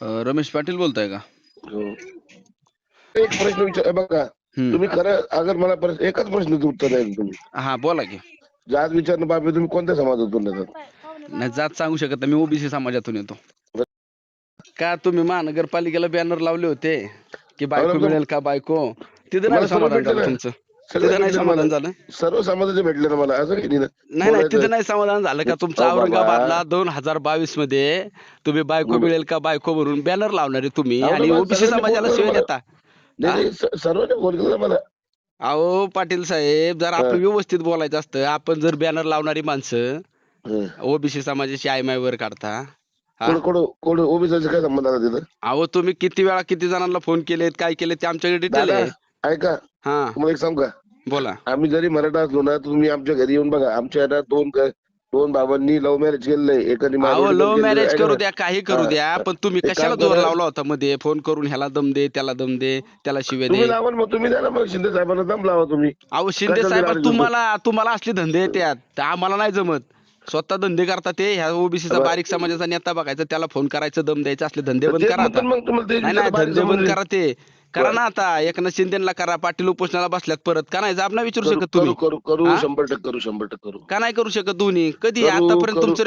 अं, रमेश पाटील बोलताय का हो. एक प्रश्न विचार बघा हम्म. तुम्ही खरं अगर मला प्रश्न एकच प्रश्नाचं उत्तर द्यायचं तुम्ही हा बोला की जात विचारणं बाबी तुम्ही कोणत्या समाजातून येतात नाही जात सांगू शकत नाही मी ओबीसी समाजातून येतो का तुम्ही महानगरपालिकेला बॅनर लावले होते की बायको. मिळेल का बायको तिथं मला नाही सर्व समाधान झालं ना. तुमचं तिथं नाही समाधान. झालं सर्व समाजाचे भेटले ना मला असं काही नाही ना. नाही. तिथं नाही समाधान झालं का तुमचं अहो बाबा. औरंगाबादला दोन हजार बावीसमध्ये तुम्ही बायको बोला. मिळेल का बायको म्हणून बॅनर लावणारे तुम्ही आणि ओबीसी समाजाला शिवाय. देता नाही, सर्वांनी फोन केला मला अहो पाटील साहेब जर आपण हा. व्यवस्थित बोलायचं असतं आपण जर बॅनर लावणारी माणसं हं. ओबीसी समाजाची आय वर काढता हा? कोण कोण कोण ओबीसीचा काय संबंध आला तिथं अहो तुम्ही किती वेळा किती जणांना फोन केलेत काय केले ते आमच्याकडे डिटेल आहे ऐका हा तुम्हाला एक सांगू का बोला आम्ही जरी मराठा असलो ना तुम्ही आमच्या घरी येऊन बघा आमच्या ना दोन दोन बाबांनी लव्ह मॅरेज केलंय एकाने अहो लव्ह केलेलं मॅरेज आहे. करू द्या काही करू हा, द्या. पण तुम्ही एक कशाला जोर करा. लावला होता मध्ये फोन करून ह्याला दम दे त्याला दम दे त्याला शिव्या दे तुम्ही लावा ना मग तुम्ही द्या ना मग शिंदे साहेबांना दम लावा तुम्ही अहो शिंदे कशाला साहेब तुम्हाला तुम्हाला असले धंदे येतात ते आम्हाला नाही जमत स्वतः धंदे करता ते ह्या ओबीसीचा बरं. बारीक समाजाचा नेता बघायचा त्याला फोन करायचं दम द्यायचं असले धंदे बंद तेच करा आता मग तुम्हाला नाही नाही धंदे बंद समजले. करा ते करा. ना आता. एकनाथ शिंदेला करा. पाटील उपोषणाला बसल्यात परत. का नाही? जाब नाही विचारू करू शकत तुम्ही. करू करू हा? करू शंभर टक्के करू शंभर टक्के करू. का नाही करू शकत दोन्ही? कधी? करू, आतापर्यंत करू. तुमचं